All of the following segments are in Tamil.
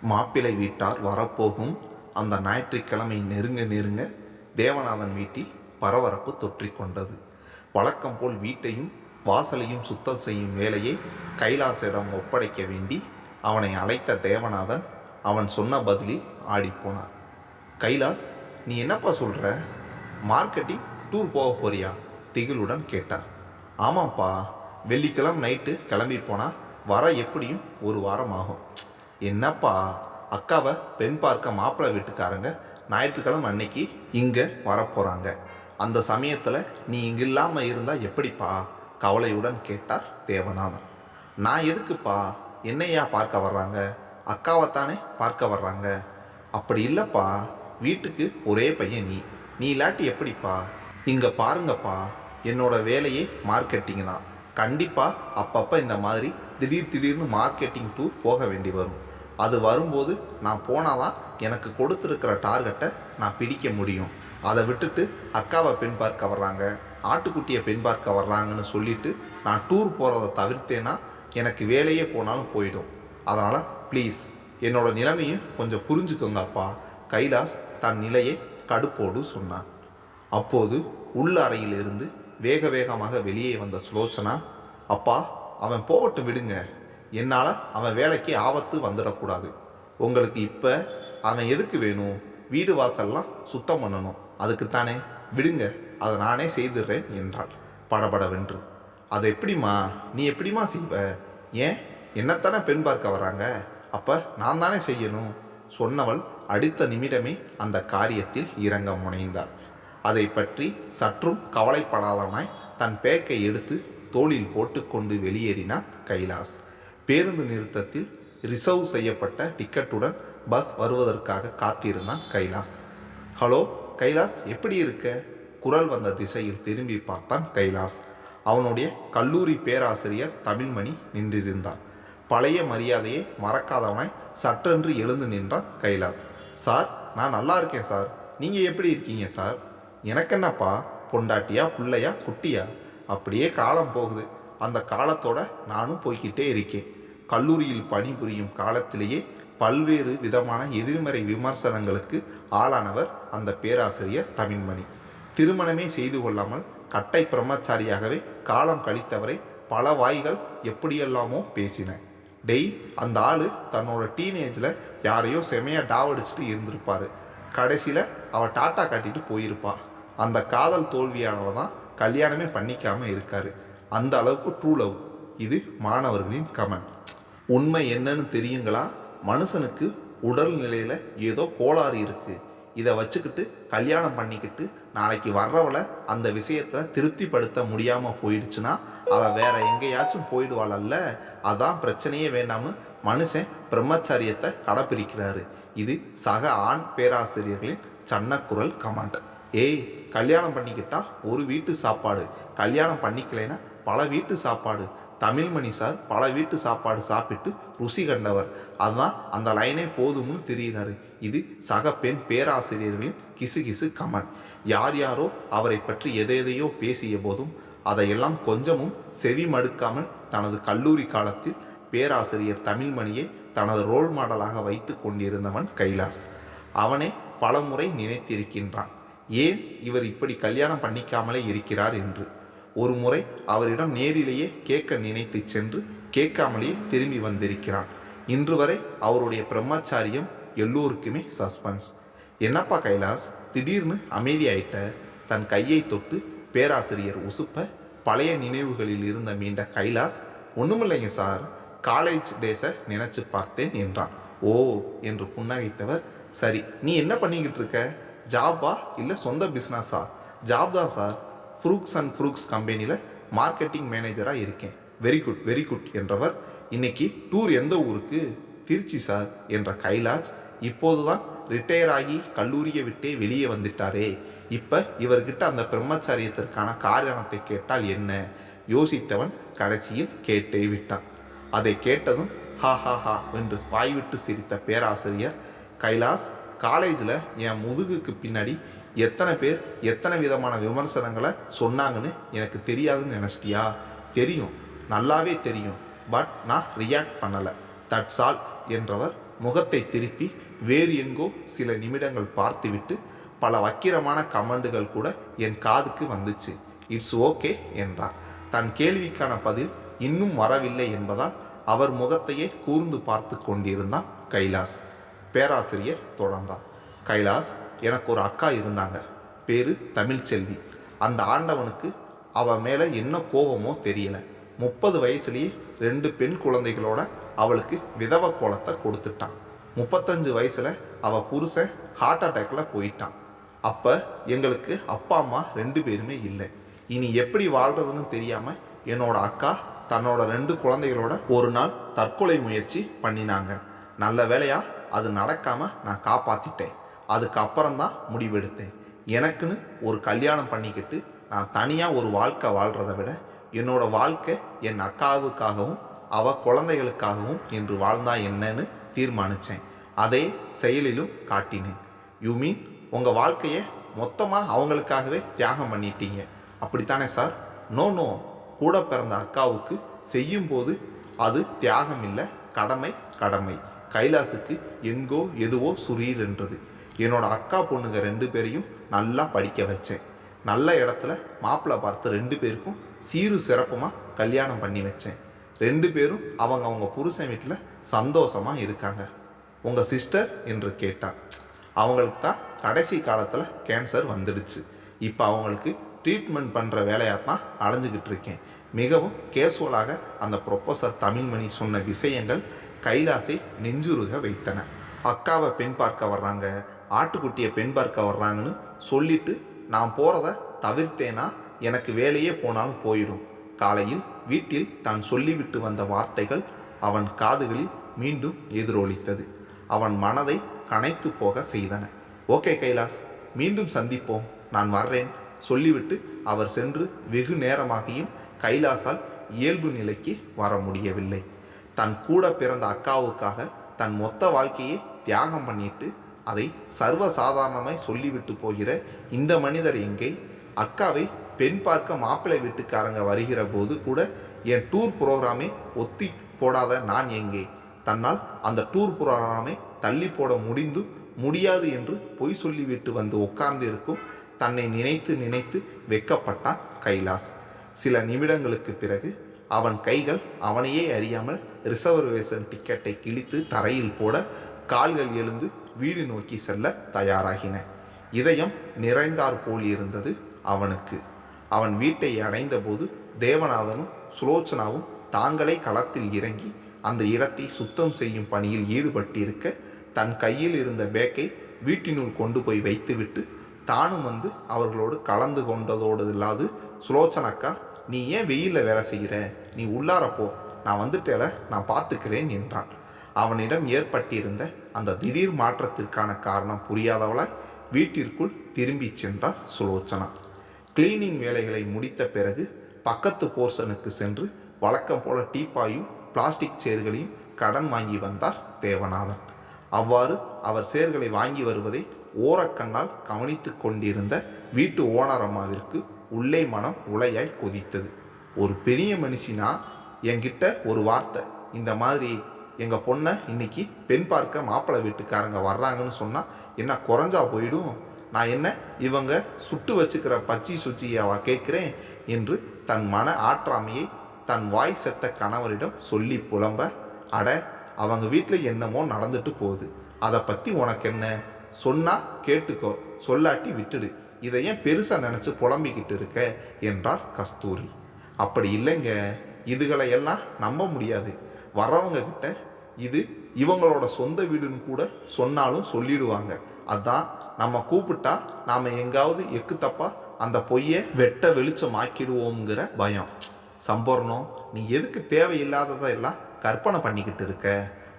மாப்பிள்ளை வீட்டார் வரப்போகும். அந்த ஞாயிற்றுக்கிழமை நெருங்க நெருங்க தேவநாதன் வீட்டில் பரபரப்பு தொற்றிக்கொண்டது வழக்கம் போல் வீட்டையும் வாசலையும் சுத்தம் செய்யும் வேலையை கைலாசிடம் ஒப்படைக்க வேண்டி அவனை அழைத்த தேவநாதன் அவன் சொன்ன பதிலில் ஆடிப்போனார் கைலாஸ் நீ என்னப்பா சொல்கிற மார்க்கெட்டிங் டூர் போக போறியா? திகிலுடன் கேட்டார். ஆமாப்பா வெள்ளிக்கிழமை நைட்டு கிளம்பி போனால் வர எப்படியும் ஒரு வாரம் ஆகும். என்னப்பா அக்காவை பெண் பார்க்க மாப்பிள்ளை வீட்டுக்காரங்க ஞாயிற்றுக்கிழமை அன்னைக்கு இங்கே வரப்போகிறாங்க அந்த சமயத்தில் நீ இங்கே இல்லாமல் இருந்தால் எப்படிப்பா? கவலையுடன் கேட்டார் தேவநாதன். நான் எதுக்குப்பா? என்னையா பார்க்க வர்றாங்க? அக்காவைத்தானே பார்க்க வர்றாங்க? அப்படி இல்லைப்பா வீட்டுக்கு ஒரே பையன் நீ. நீ இல்லாட்டி எப்படிப்பா? இங்கே பாருங்கப்பா என்னோட வேலையே மார்க்கெட்டிங் தான். கண்டிப்பாக அப்பப்போ இந்த மாதிரி திடீர் திடீர்னு மார்க்கெட்டிங் டூர் போக வேண்டி வரும். அது வரும்போது நான் போனாதான் எனக்கு கொடுத்துருக்கிற டார்கெட்டை நான் பிடிக்க முடியும். அதை விட்டுட்டு அக்காவை பெண் பார்க்க வர்றாங்க ஆட்டுக்குட்டியை பெண் பார்க்க வர்றாங்கன்னு சொல்லிட்டு நான் டூர் போகிறத தவிர்த்தேன்னா எனக்கு வேலையே போனாலும் போயிடும். அதனால் ப்ளீஸ் என்னோட நிலைமையும் கொஞ்சம் புரிஞ்சுக்கோங்க அப்பா. கைலாஸ் தன் நிலையை கடுப்போடு சொன்னான். அப்போது உள்ள அறையிலிருந்து வேக வேகமாக வெளியே வந்த சுலோச்சனா அப்பா அவன் போகட்டும் விடுங்க. என்னால் அவன் வேலைக்கு ஆபத்து வந்துடக்கூடாது. உங்களுக்கு இப்போ அவன் எதுக்கு வேணும்? வீடு வாசல்லாம் சுத்தம் பண்ணணும். அதுக்குத்தானே? விடுங்க அதை நானே செய்துடுறேன் என்றாள். படபடவென்று. அதை எப்படிம்மா? நீ எப்படிம்மா செய்வ? ஏன்? என்னத்தானே பெண் பார்க்க வராங்க? அப்போ நான் தானே செய்யணும்? சொன்னவள் அடுத்த நிமிடமே அந்த காரியத்தில் இறங்க முனைந்தாள். அதை பற்றி சற்றும் கவலைப்படாதவனாய் தன் பேக்கை எடுத்து தோளில் போட்டுக்கொண்டு வெளியேறினான் கைலாஸ். பேருந்து நிறுத்தத்தில் ரிசர்வ் செய்யப்பட்ட டிக்கெட்டுடன் பஸ் வருவதற்காக காத்திருந்தான் கைலாஸ் ஹலோ கைலாஸ் எப்படி இருக்க? குரல் வந்த திசையில் திரும்பி பார்த்தான் கைலாஸ் அவனுடைய கல்லூரி பேராசிரியர் தமிழ்மணி நின்றிருந்தார் பழைய மரியாதையை மறக்காதவனாய் சட்டென்று எழுந்து நின்றான் கைலாஸ் சார் நான் நல்லா இருக்கேன் சார். நீங்கள் எப்படி இருக்கீங்க சார்? எனக்கு என்னப்பா பொண்டாட்டியா பிள்ளையா குட்டியா? அப்படியே காலம் போகுது. அந்த காலத்தோட நானும் போய்கிட்டே இருக்கேன். கல்லூரியில் பணிபுரியும் காலத்திலேயே பல்வேறு விதமான எதிர்மறை விமர்சனங்களுக்கு ஆளானவர் அந்த பேராசிரியர் தமிழ்மணி. திருமணமே செய்து கொள்ளாமல் கட்டை பிரம்மச்சாரியாகவே காலம் கழித்தவரை பல வாய்கள் எப்படியெல்லாமோ பேசின. டெய் அந்த ஆள் தன்னோட டீனேஜில் யாரையோ செமையாக டாவடிச்சுட்டு இருந்திருப்பார். கடைசியில் அவள் டாட்டா காட்டிட்டு போயிருப்பா. அந்த காதல் தோல்வியானவ தான் கல்யாணமே பண்ணிக்காமல் இருக்காரு. அந்த அளவுக்கு ட்ரூ லவ் இது மாணவர்களின் கமெண்ட். உண்மை என்னன்னு தெரியுங்களா? மனுஷனுக்கு உடல் நிலையில் ஏதோ கோளாறு இருக்குது இதை வச்சுக்கிட்டு கல்யாணம் பண்ணிக்கிட்டு நாளைக்கு வர்றவளை அந்த விஷயத்தை திருப்திப்படுத்த முடியாமல் போயிடுச்சுன்னா அவள் வேற எங்கேயாச்சும் போயிடுவாளல்ல? அதான் பிரச்சனையே வேண்டாம்னு மனுஷன் பிரம்மச்சரியத்தை கடைப்பிடிக்கிறாரு இது சக ஆண் பேராசிரியர்களின் சன்னக்குரல் கமாண்ட். ஏய் கல்யாணம் பண்ணிக்கிட்டா ஒரு வீட்டு சாப்பாடு. கல்யாணம் பண்ணிக்கலைன்னா பல வீட்டு சாப்பாடு. தமிழ்மணி சார் பல வீட்டு சாப்பாடு சாப்பிட்டு ருசி கண்டவர். அதுதான் அந்த லைனே போதும்னு தெரிகிறாரு இது சக பெண் பேராசிரியர்களின் கிசுகிசு கமெண்ட் யார் யாரோ அவரை பற்றி எதையதையோ பேசிய போதும் அதையெல்லாம் கொஞ்சமும் செவி மடுக்காமல் தனது கல்லூரி காலத்தில் பேராசிரியர் தமிழ்மணியை தனது ரோல் மாடலாக வைத்து கொண்டிருந்தவன் கைலாஸ். அவனே பலமுறை நினைத்திருக்கின்றான். ஏன் இவர் இப்படி கல்யாணம் பண்ணிக்காமலே இருக்கிறார் என்று? ஒரு முறை அவரிடம் நேரிலேயே கேட்க நினைத்து சென்று கேட்காமலேயே திரும்பி வந்திருக்கிறான். இன்று வரை அவருடைய பிரம்மச்சாரியம் எல்லோருக்குமே சஸ்பென்ஸ். என்னப்பா கைலாஸ் திடீர்னு அமைதியாயிட்ட தன் கையை தொட்டு பேராசிரியர் உசுப்ப பழைய நினைவுகளில் இருந்த மீண்ட கைலாஸ் ஒன்றுமில்லைங்க சார் காலேஜ் டேஸை நினைச்சு பார்த்தேன் என்றான். ஓ என்று புன்னகைத்தவர் சரி நீ என்ன பண்ணிக்கிட்டு இருக்க? ஜாபா இல்லை சொந்த பிஸ்னஸா ஜாப் தான் சார். ஃப்ரூக்ஸ் அண்ட் ஃப்ரூக்ஸ் கம்பெனியில் மார்க்கெட்டிங் மேனேஜராக இருக்கேன். வெரி குட் வெரி குட் என்றவர். இன்னைக்கு டூர் எந்த ஊருக்கு? திருச்சி சார் என்ற கைலாஜ் இப்போதுதான் ரிட்டையர் ஆகி கல்லூரியை விட்டே வெளியே வந்துட்டாரே. இப்போ இவர்கிட்ட அந்த பிரம்மச்சாரியத்திற்கான காரணத்தை கேட்டால் என்ன? யோசித்தவன் கடைசியில் கேட்டே விட்டான். அதை கேட்டதும் ஹா ஹா ஹா என்று வாய்விட்டு சிரித்த பேராசிரியர் கைலாஸ் காலேஜில் என் முதுகுக்கு பின்னாடி எத்தனை பேர் எத்தனை விதமான விமர்சனங்களை சொன்னாங்கன்னு எனக்கு தெரியாதுன்னு நினச்சிட்டியா? தெரியும். நல்லாவே தெரியும். பட் நான் ரியாக்ட் பண்ணலை. தட்ஸ் ஆல் என்றவர் முகத்தை திருப்பி வேறு எங்கோ சில நிமிடங்கள் பார்த்துவிட்டு பல வக்கிரமான கமெண்டுகள் கூட என் காதுக்கு வந்துச்சு. இட்ஸ் ஓகே என்றார். தன் கேள்விக்கான பதில் இன்னும் வரவில்லை என்பதால் அவர் முகத்தையே கூர்ந்து பார்த்து கொண்டிருந்தான் கைலாஸ் பேராசிரியர் தொடர்ந்தார். கைலாஸ் எனக்கு ஒரு அக்கா இருந்தாங்க. பேர் தமிழ்ச்செல்வி. அந்த ஆண்டவனுக்கு அவள் மேலே என்ன கோபமோ தெரியலை. முப்பது வயசுலேயே ரெண்டு பெண் குழந்தைகளோட அவளுக்கு விதவ கோலத்தை கொடுத்துட்டான். முப்பத்தஞ்சு வயசில் அவள் புருஷன் ஹார்ட் அட்டாக்கில் போயிட்டான். அப்போ எங்களுக்கு அப்பா அம்மா ரெண்டு பேருமே இல்லை. இனி எப்படி வாழ்கிறதுன்னு தெரியாமல் என்னோட அக்கா தன்னோட ரெண்டு குழந்தைகளோட ஒரு நாள் தற்கொலை முயற்சி பண்ணினாங்க. நல்ல வேலையாக அது நடக்காமல் நான் காப்பாற்றிட்டேன் அதுக்கப்புறம் தான் முடிவெடுத்தேன். எனக்குன்னு ஒரு கல்யாணம் பண்ணிக்கிட்டு நான் தனியாக ஒரு வாழ்க்கை வாழ்கிறத விட என்னோடய வாழ்க்கை என் அக்காவுக்காகவும் அவ குழந்தைகளுக்காகவும் என்று வாழ்ந்தா என்னன்னு தீர்மானித்தேன் அதே செயலிலும் காட்டினேன். யூ மீன் உங்கள் வாழ்க்கையை மொத்தமாக அவங்களுக்காகவே தியாகம் பண்ணிட்டீங்க. அப்படித்தானே சார்? No no. கூட பிறந்த அக்காவுக்கு செய்யும்போது அது தியாகம் இல்லை கடமை கடமை. கைலாசுக்கு எங்கோ எதுவோ சுரீர் என்றது. என்னோட அக்கா பொண்ணுங்க ரெண்டு பேரையும் நல்லா படிக்க வச்சேன். நல்ல இடத்துல மாப்பிள்ளை பார்த்து ரெண்டு பேருக்கும் சீரு சிறப்புமாக கல்யாணம் பண்ணி வச்சேன். ரெண்டு பேரும் அவங்க அவங்க புருஷன் வீட்டில் சந்தோஷமாக இருக்காங்க. உங்கள் சிஸ்டர் என்று கேட்டான். அவங்களுக்கு தான் கடைசி காலத்தில் கேன்சர் வந்துடுச்சு. இப்போ அவங்களுக்கு ட்ரீட்மெண்ட் பண்ணுற வேலையாக தான் அடைஞ்சிக்கிட்டு இருக்கேன். மிகவும் கேஷுவலாக அந்த ப்ரொஃபஸர் தமிழ்மணி சொன்ன விஷயங்கள் கைலாசை நெஞ்சுருக வைத்தன. அக்காவை பெண் பார்க்க வர்றாங்க. ஆட்டுக்குட்டியை பெண் பார்க்க வர்றாங்கன்னு சொல்லிட்டு நான் போகிறத தவிர்த்தேனா எனக்கு வேலையே போனாலும் போயிடும். காலையில் வீட்டில் தான் சொல்லிவிட்டு வந்த வார்த்தைகள் அவன் காதுகளில் மீண்டும் எதிரொலித்தது. அவன் மனதை கனைத்து போக செய்தன. ஓகே கைலாஸ் மீண்டும் சந்திப்போம். நான் வர்றேன். சொல்லிவிட்டு அவர் சென்று வெகு நேரமாகியும் கைலாசால் இயல்பு நிலைக்கு வர முடியவில்லை. தன் கூட பிறந்த அக்காவுக்காக தன் மொத்த வாழ்க்கையை தியாகம் பண்ணிட்டு அதை சர்வ சாதாரணமாய் சொல்லிவிட்டு போகிற இந்த மனிதர் எங்கே? அக்காவை பெண் பார்க்க மாப்பிள்ளை வீட்டுக்காரங்க வருகிற போது கூட என் டூர் புரோகிராமே ஒத்தி போடாத நான் எங்கே? தன்னால் அந்த டூர் ப்ரோக்ராமை தள்ளி போட முடிந்து முடியாது என்று பொய் சொல்லிவிட்டு வந்து உட்கார்ந்து இருக்கும் தன்னை நினைத்து நினைத்து வெக்கப்பட்டான் கைலாஸ். சில நிமிடங்களுக்கு பிறகு அவன் கைகள் அவனையே அறியாமல் ரிசர்வேஷன் டிக்கெட்டை கிழித்து தரையில் போட கால்கள் எழுந்து வீடு நோக்கி செல்ல தயாராகின. இதயம் நிறைந்தார் போல் இருந்தது அவனுக்கு. அவன் வீட்டை அடைந்தபோது தேவநாதனும் சுலோச்சனாவும் தாங்களே களத்தில் இறங்கி அந்த இடத்தை சுத்தம் செய்யும் பணியில் ஈடுபட்டிருக்க தன் கையில் இருந்த பேக்கை வீட்டினுள் கொண்டு போய் வைத்துவிட்டு தானும் வந்து அவர்களோடு கலந்து கொண்டதோடு இல்லாது சுலோச்சனக்கா நீ ஏன் வெயிலில் வேலை செய்கிற? நீ உள்ளார போ. நான் வந்துட்டேல நான் பார்த்துக்கிறேன் என்றான். அவனிடம் ஏற்பட்டிருந்த அந்த திடீர் மாற்றத்திற்கான காரணம் புரியாதவளாய் வீட்டிற்குள் திரும்பி சென்றார் சுலோச்சனா. கிளீனிங் வேலைகளை முடித்த பிறகு பக்கத்து போர்ஷனுக்கு சென்று வழக்கம் போல டீப்பாயும் பிளாஸ்டிக் சேர்களையும் கடன் வாங்கி வந்தார் தேவநாதன். அவ்வாறு அவர் சேர்களை வாங்கி வருவதை ஓரக்கண்ணால் கவனித்து கொண்டிருந்த வீட்டு ஓனர் அம்மாவிற்கு உள்ளே மனம் உலையாய் கொதித்தது. ஒரு பெரிய மனுஷினா? என்கிட்ட ஒரு வார்த்தை. இந்த மாதிரி எங்கள் பொண்ணை இன்னைக்கு பெண் பார்க்க மாப்பிள்ளை வீட்டுக்காரங்க வர்றாங்கன்னு சொன்னால் என்ன குறைஞ்சா போயிடும்? நான் என்ன இவங்க சுட்டு வச்சுக்கிற பச்சி சுச்சியாவா கேட்குறேன்? என்று தன் மன ஆற்றாமையை தன் வாய் செத்த கணவரிடம் சொல்லி புலம்ப அட அவங்க வீட்டில் என்னமோ நடந்துட்டு போகுது. அதை பற்றி உனக்கு என்ன? சொன்னால் கேட்டுக்கோ. சொல்லாட்டி விட்டுடு. இதை ஏன் பெருசாக நினச்சி புலம்பிக்கிட்டு இருக்க? என்றார் கஸ்தூரி. அப்படி இல்லைங்க. இதுகளை எல்லாம் நம்ப முடியாது. வர்றவங்க கிட்ட இது இவங்களோட சொந்த வீடுன்னு கூட சொன்னாலும் சொல்லிடுவாங்க. அதான் நம்ம கூப்பிட்டா நாம் எங்காவது எக்கு தப்பா அந்த பொய்யை வெட்ட வெளிச்சமாக்கிடுவோங்கிற பயம். சம்பரணம் நீ எதுக்கு தேவையில்லாததெல்லாம் கற்பனை பண்ணிக்கிட்டு இருக்க?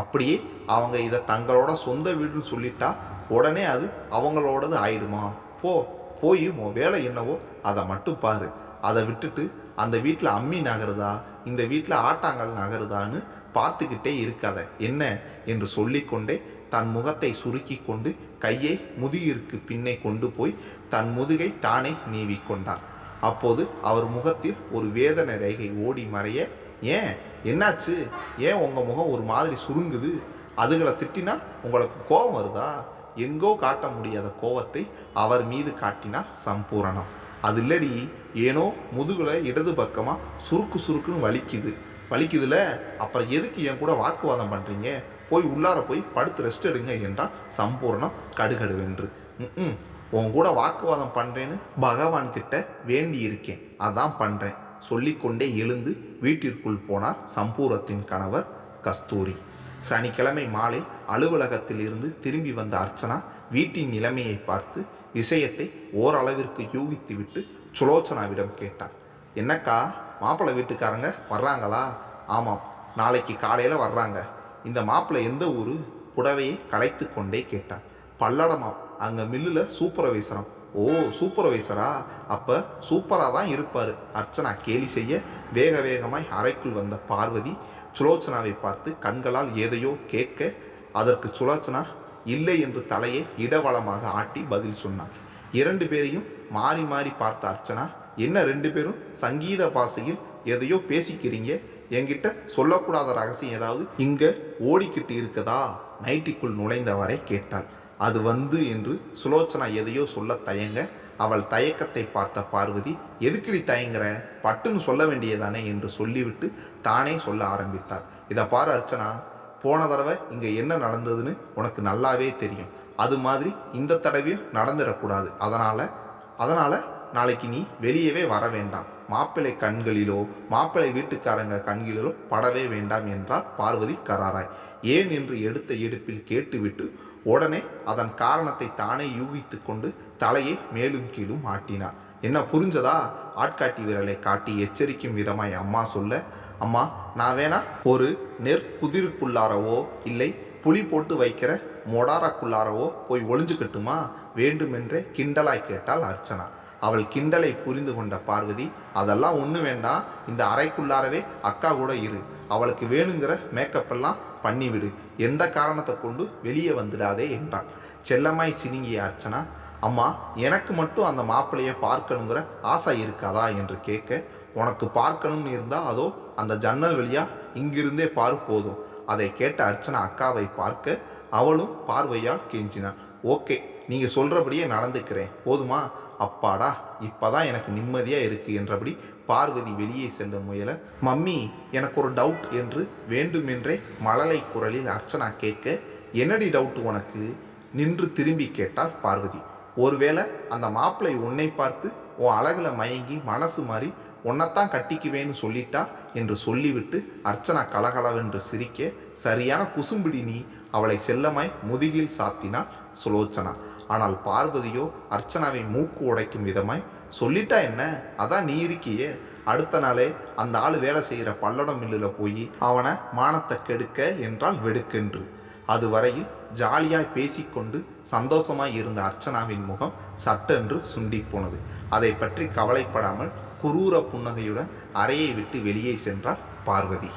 அப்படியே அவங்க இதை தங்களோட சொந்த வீடுன்னு சொல்லிட்டா உடனே அது அவங்களோடது ஆயிடுமா? போ போய் உன் வேலை என்னவோ அதை மட்டும் பாரு. அதை விட்டுட்டு அந்த வீட்டில் அம்மி நகருதா? இந்த வீட்டில் ஆட்டாங்கல் நகருதான்னு பார்த்துக்கிட்டே இருக்காத. என்ன? என்று சொல்லிக்கொண்டே தன் முகத்தை சுருக்கி கொண்டு கையை முதுகிற்கு பின்னே கொண்டு போய் தன் முதுகை தானே நீவிக்கொண்டார் அப்போது அவர் முகத்தில் ஒரு வேதனை ரேகை ஓடி மறைய ஏன்? என்னாச்சு? ஏன் உங்கள் முகம் ஒரு மாதிரி சுருங்குது? அதுகளை திட்டினா உங்களுக்கு கோபம் வருதா? எங்கோ காட்ட முடியாத கோபத்தை அவர் மீது காட்டினார் சம்பூரணம். அது இல்லடி ஏனோ முதுகில் இடது பக்கமாக சுருக்கு சுருக்குன்னு வலிக்குது. வலிக்குதுல அப்புறம் எதுக்கு என் கூட வாக்குவாதம் பண்ணுறீங்க போய் உள்ளார போய் படுத்து ரெஸ்ட் எடுங்க என்றால் சம்பூரணம் கடுகடுவென்று. ம் உன் கூட வாக்குவாதம் பண்ணுறேன்னு பகவான் கிட்ட வேண்டி இருக்கேன். அதான் பண்ணுறேன் சொல்லிக்கொண்டே எழுந்து வீட்டிற்குள் போனார் சம்பூரத்தின் கணவர் கஸ்தூரி. சனிக்கிழமை மாலை அலுவலகத்தில் இருந்து திரும்பி வந்த அர்ச்சனா வீட்டின் நிலைமையை பார்த்து விஷயத்தை ஓரளவிற்கு யூகித்துவிட்டு சுலோச்சனாவிடம் கேட்டார். என்னக்கா மாப்பிள்ளை வீட்டுக்காரங்க வர்றாங்களா? ஆமாம் நாளைக்கு காலையில் வர்றாங்க. இந்த மாப்பிள்ளை எந்த ஊர்? புடவையை களைத்து கொண்டே கேட்டார். பல்லடமா அங்கே மில்லில் சூப்பரவைசரம். ஓ சூப்பர்வைசரா? அப்போ சூப்பராக தான் இருப்பார். அர்ச்சனா கேலி செய்ய வேக வேகமாய் அறைக்குள் வந்த பார்வதி சுலோச்சனாவை பார்த்து கண்களால் ஏதையோ கேட்க அதற்கு சுலோச்சனா இல்லை என்று தலையை இடவளமாக ஆட்டி பதில் சொன்னார் இரண்டு பேரையும் மாறி மாறி பார்த்த அர்ச்சனா என்ன ரெண்டு பேரும் சங்கீத பாசையில் எதையோ பேசிக்கிறீங்க? என்கிட்ட சொல்லக்கூடாத ரகசியம் ஏதாவது இங்க ஓடிக்கிட்டு இருக்கதா? நைட்டிக்குள் நுழைந்தவரை கேட்டாள். அது வந்து என்று சுலோச்சனா எதையோ சொல்ல தயங்க அவள் தயக்கத்தை பார்த்த பார்வதி எதுக்கடி தயங்குற? பட்டுன்னு சொல்ல வேண்டியதானே? என்று சொல்லிவிட்டு தானே சொல்ல ஆரம்பித்தாள். இதை பாரு அர்ச்சனா போன தடவை இங்கே என்ன நடந்ததுன்னு உனக்கு நல்லாவே தெரியும். அது மாதிரி இந்த தடவையும் நடந்துடக்கூடாது. அதனால் அதனால் நாளைக்கு நீ வெளியவே வர வேண்டாம். மாப்பிள்ளை கண்களிலோ மாப்பிள்ளை வீட்டுக்காரங்க கண்களிலோ படவே வேண்டாம் என்றார் பார்வதி கராராய். ஏன் என்று எடுத்த எடுப்பில் கேட்டுவிட்டு உடனே அதன் காரணத்தை தானே யூகித்து கொண்டு தலையை மேலும் கீழும் ஆட்டினார் என்ன புரிஞ்சதா? ஆட்காட்டி விரலை காட்டி எச்சரிக்கும் விதமாய் அம்மா சொல்ல அம்மா நான் வேணா ஒரு நெற்குதிருக்குள்ளாரவோ இல்லை புளி போட்டு வைக்கிற மொடாராக்குள்ளாரவோ போய் ஒளிஞ்சுக்கட்டுமா? வேண்டுமென்றே கிண்டலாய் கேட்டாள் அர்ச்சனா. அவள் கிண்டலை புரிந்து கொண்ட பார்வதி அதெல்லாம் ஒன்று வேண்டாம் இந்த அறைக்குள்ளாரவே அக்கா கூட இரு. அவளுக்கு வேணுங்கிற மேக்கப் எல்லாம் பண்ணிவிடு. எந்த காரணத்தை கொண்டு வெளியே வந்துடாதே என்றாள். செல்லமாய் சினுங்கிய அர்ச்சனா அம்மா எனக்கு மட்டும் அந்த மாப்பிள்ளையை பார்க்கணுங்கிற ஆசை இருக்காதா என்று கேட்க உனக்கு பார்க்கணும்னு இருந்தால் அதோ அந்த ஜன்னல் வழியாக இங்கிருந்தே பார் போதும். அதை கேட்ட அர்ச்சனா அக்காவை பார்க்க அவளும் பார்வையால் கெஞ்சினாள் ஓகே நீங்கள் சொல்கிறபடியே நடந்துக்கிறேன். போதுமா? அப்பாடா இப்போதான் எனக்கு நிம்மதியாக இருக்கு என்றபடி பார்வதி வெளியே செல்ல முயல மம்மி எனக்கு ஒரு டவுட் என்று வேண்டுமென்றே மழலை குரலில் அர்ச்சனா கேட்க என்னடி டவுட் உனக்கு? நின்று திரும்பி கேட்டாள் பார்வதி. ஒருவேளை அந்த மாப்பிள்ளை உன்னை பார்த்து உன் அழகில் மயங்கி மனசு மாறி உன்னைத்தான் கட்டிக்குவேன்னு சொல்லிட்டா என்று சொல்லிவிட்டு அர்ச்சனா கலகலவென்று சிரிக்க சரியான குசும்பிடி நீ. அவளை செல்லமாய் முதுகில் சாத்தினாள் சுலோச்சனா. ஆனால் பார்வதியோ அர்ச்சனாவை மூக்கு உடைக்கும் விதமாய் சொல்லிட்டா என்ன? அதான் நீ இருக்கியே. அடுத்த நாளே அந்த ஆள் வேலை செய்கிற பல்லடம் மில்லில் போய் அவனை மானத்தை கெடுக்க என்றால் வெடுக்கென்று. அதுவரையில் ஜாலியாய் பேசிக்கொண்டு சந்தோஷமாய் இருந்த அர்ச்சனாவின் முகம் சட்டென்று சுண்டிப்போனது அதை பற்றி கவலைப்படாமல் குரூர புன்னகையுடன் அறையை விட்டு வெளியே சென்றார் பார்வதி.